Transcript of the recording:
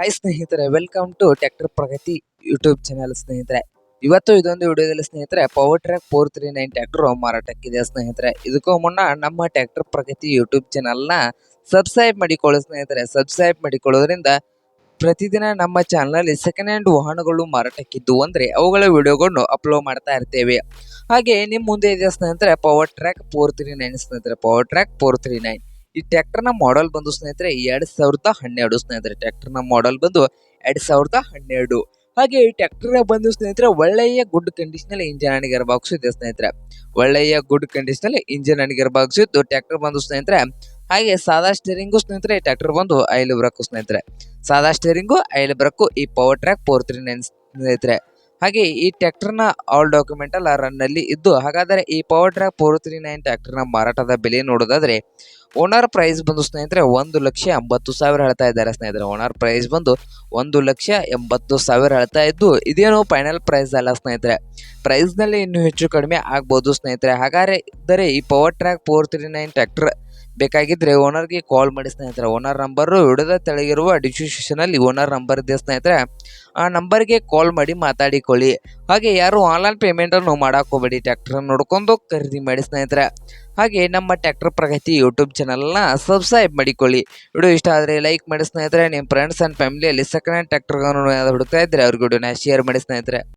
Hi ಸ್ನೇಹಿತರೆ welcome to tractor Pragati YouTube channel ಸ್ನೇಹಿತರೆ. ಇವತ್ತು ಇದೊಂದು ವಿಡಿಯೋದಲ್ಲಿ ಸ್ನೇಹಿತರೆ power track four three nine tractor ಮಾರಾಟಕ್ಕಿದೆ ಸ್ನೇಹಿತರೆ. ಇದಕ್ಕೂ ಮುನ್ನ ನಮ್ಮ ಟ್ರ್ಯಾಕ್ಟರ್ ಪ್ರಗತಿ ಯೂಟ್ಯೂಬ್ ಚಾನಲ್ನ ಸಬ್ಸ್ಕ್ರೈಬ್ ಮಾಡಿಕೊಳ್ಳಿ ಸ್ನೇಹಿತರೆ. ಸಬ್ಸ್ಕ್ರೈಬ್ ಮಾಡಿಕೊಳ್ಳೋದ್ರಿಂದ ಪ್ರತಿದಿನ ನಮ್ಮ ಚಾನಲಲ್ಲಿ ಸೆಕೆಂಡ್ ಹ್ಯಾಂಡ್ ವಾಹನಗಳು ಮಾರಾಟಕ್ಕಿದ್ದು ಅಂದರೆ ಅವುಗಳ ವಿಡಿಯೋಗಳನ್ನು ಅಪ್ಲೋಡ್ ಮಾಡ್ತಾ ಇರ್ತೇವೆ. ಹಾಗೆ ನಿಮ್ಮ ಮುಂದೆ ಇದೆ ಸ್ನೇಹಿತರೆ power track four three nine ಸ್ನೇಹಿತರೆ. Power track four three nine ಈ ಟ್ರ್ಯಾಕ್ಟರ್ನ ಮಾಡೆಲ್ ಬಂದು ಸ್ನೇಹಿತರೆ, ಎರಡ್ ಸಾವಿರದ ಹನ್ನೆರಡು ಸ್ನೇಹಿತರೆ, ಟ್ರ್ಯಾಕ್ಟರ್ನ ಮಾಡೆಲ್ ಬಂದು ಎರಡ್ ಸಾವಿರದ ಹನ್ನೆರಡು. ಹಾಗೆ ಈ ಟ್ರ್ಯಾಕ್ಟರ್ ಬಂದು ಸ್ನೇಹಿತರೆ, ಒಳ್ಳೆಯ good condition engine and gear box ಇದೆ ಸ್ನೇಹಿತರೆ. ಒಳ್ಳೆಯ good condition engine and gear box ಇದ್ದು ಟ್ರ್ಯಾಕ್ಟರ್ ಬಂದು ಸ್ನೇಹಿತರೆ, ಹಾಗೆ ಸಾದಾ ಸ್ಟೇರಿಂಗು ಸ್ನೇಹಿತರೆ ಟ್ರ್ಯಾಕ್ಟರ್ ಬಂದು ಐಲು ಬ್ರಕ್ಕು ಸ್ನೇಹಿತರೆ. ಸಾದಾ ಸ್ಟೇರಿಂಗು ಐಲು ಬ್ರಕ್ಕು ಈ power track four three nine ಸ್ನೇಹಿತರೆ. ಹಾಗೆ ಈ ಟ್ರ್ಯಾಕ್ಟರ್ನ ಆಲ್ ಡಾಕ್ಯುಮೆಂಟ್ ಎಲ್ಲ ರನ್ನಲ್ಲಿ ಇದ್ದು, ಹಾಗಾದರೆ ಈ power track four three nine ಟ್ರ್ಯಾಕ್ಟರ್ನ ಮಾರಾಟದ ಬೆಲೆ ನೋಡೋದಾದ್ರೆ ಓನರ್ ಪ್ರೈಸ್ ಬಂದು ಸ್ನೇಹಿತರೆ ಒಂದು ಲಕ್ಷ ಎಂಬತ್ತು ಸಾವಿರ ಹೇಳ್ತಾ ಇದ್ದಾರೆ ಸ್ನೇಹಿತರೆ. ಓನರ್ ಪ್ರೈಸ್ ಬಂದು ಒಂದು ಲಕ್ಷ ಎಂಬತ್ತು ಸಾವಿರ ಹೇಳ್ತಾ ಇದ್ದು, ಇದೇನು ಫೈನಲ್ ಪ್ರೈಸ್ ಅಲ್ಲ ಸ್ನೇಹಿತರೆ. ಪ್ರೈಸ್ನಲ್ಲಿ ಇನ್ನೂ ಹೆಚ್ಚು ಕಡಿಮೆ ಆಗ್ಬೋದು ಸ್ನೇಹಿತರೆ. ಹಾಗಾದರೆ ಈ power track four three nine tractor ಬೇಕಾಗಿದ್ದರೆ ಓನರ್ಗೆ ಕಾಲ್ ಮಾಡಿ ಸ್ನೇಹಿತರೆ. ಓನರ್ ನಂಬರು ಹಿಡಿದ ತೆಳಗಿರುವ ಡಿಸ್ಕ್ರಿಪ್ಷನಲ್ಲಿ ಓನರ್ ನಂಬರ್ ಇದೆ ಸ್ನೇಹಿತರೆ. ಆ ನಂಬರ್ಗೆ ಕಾಲ್ ಮಾಡಿ ಮಾತಾಡಿಕೊಳ್ಳಿ. ಹಾಗೆ ಯಾರು ಆನ್ಲೈನ್ ಪೇಮೆಂಟನ್ನು ಹೋಗಬೇಡಿ. ಟ್ರ್ಯಾಕ್ಟರ್ ನೋಡ್ಕೊಂಡು ಖರೀದಿ ಮಾಡಿ ಸ್ನೇಹಿತರೆ. ಹಾಗೆ ನಮ್ಮ ಟ್ರ್ಯಾಕ್ಟರ್ ಪ್ರಗತಿ ಯೂಟ್ಯೂಬ್ ಚಾನಲ್ನ ಸಬ್ಸ್ಕ್ರೈಬ್ ಮಾಡಿಕೊಳ್ಳಿ. ವಿಡಿಯೋ ಇಷ್ಟ ಆದರೆ ಲೈಕ್ ಮಾಡಿ ಸ್ನೇಹಿತರೆ. ನಿಮ್ಮ ಫ್ರೆಂಡ್ಸ್ ಆ್ಯಂಡ್ ಫ್ಯಾಮಿಲಿಯಲ್ಲಿ ಸೆಕೆಂಡ್ ಹ್ಯಾಂಡ್ ಟ್ಯಾಕ್ಟರ್ಗಳನ್ನು ಹುಡುಕ್ತಾ ಇದ್ದರೆ ಅವ್ರಿಗೆ ವಿಡಿಯೋನ ಶೇರ್ ಮಾಡಿ ಸ್ನೇಹಿತರೆ.